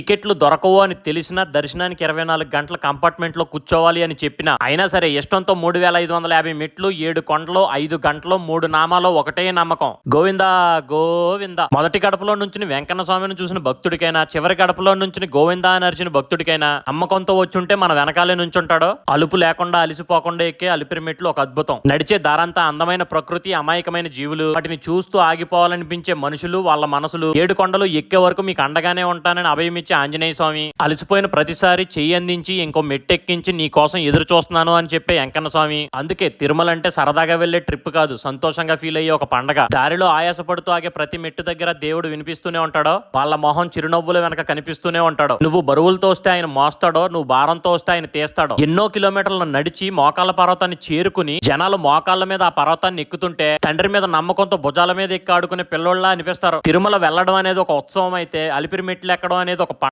టికెట్లు దొరకవు అని తెలిసినా దర్శనానికి ఇరవై నాలుగు గంటల కంపార్ట్మెంట్లో కూర్చోవాలి అని చెప్పినా అయినా సరే ఇష్టంతో మూడు వేల ఐదు వందల యాభై మెట్లు ఏడు కొండలు ఐదు గంటలు మూడు నామాలో ఒకటే నమ్మకం. గోవిందా గోవింద. మొదటి గడపలో నుంచి వెంకన్న స్వామిని చూసిన భక్తుడికైనా చివరి గడపలో నుంచి గోవిందా అని అరిచిన భక్తుడికైనా నమ్మకంతో వచ్చుంటే మన వెనకాలే నుంచుంటాడో. అలుపు లేకుండా అలిసిపోకుండా ఎక్కే అలిపిరి మెట్లు ఒక అద్భుతం. నడిచే దారంతా అందమైన ప్రకృతి అమాయకమైన జీవులు. వాటిని చూస్తూ ఆగిపోవాలనిపించే మనుషులు వాళ్ళ మనసులు. ఏడు కొండలు ఎక్కే వరకు మీకు అండగానే ఉంటానని అభయమిచ్చి ఆంజనేయ స్వామి అలసిపోయిన ప్రతిసారి చెయ్యి అందించి ఇంకో మెట్టెక్కించి నీ కోసం ఎదురు చూస్తున్నాను అని చెప్పే వెంకన్న స్వామి. అందుకే తిరుమల అంటే సరదాగా వెళ్ళే ట్రిప్ కాదు సంతోషంగా ఫీల్ అయ్యే ఒక పండగ. దారిలో ఆయాసపడుతూ ఆగే ప్రతి మెట్టు దగ్గర దేవుడు వినిపిస్తూనే ఉంటాడో వాళ్ళ మొహం చిరునవ్వుల వెనక కనిపిస్తూనే ఉంటాడో. నువ్వు బరువులతో వస్తే ఆయన మోస్తాడో నువ్వు భారంతో వస్తే ఆయన తీస్తాడో. ఎన్నో కిలోమీటర్లు నడిచి మోకాళ్ళ పర్వతాన్ని చేరుకుని జనాలు మోకాళ్ళ మీద ఆ పర్వతాన్ని ఎక్కుతుంటే తండ్రి మీద నమ్మకంతో భుజాల మీద ఎక్కి ఆడుకునే పిల్లోళ్ళ అనిపిస్తారు. తిరుమల వెళ్ళడం అనేది ఒక ఉత్సవం అయితే అలిపిరి మెట్లు ఎక్కడం అనేది ఒక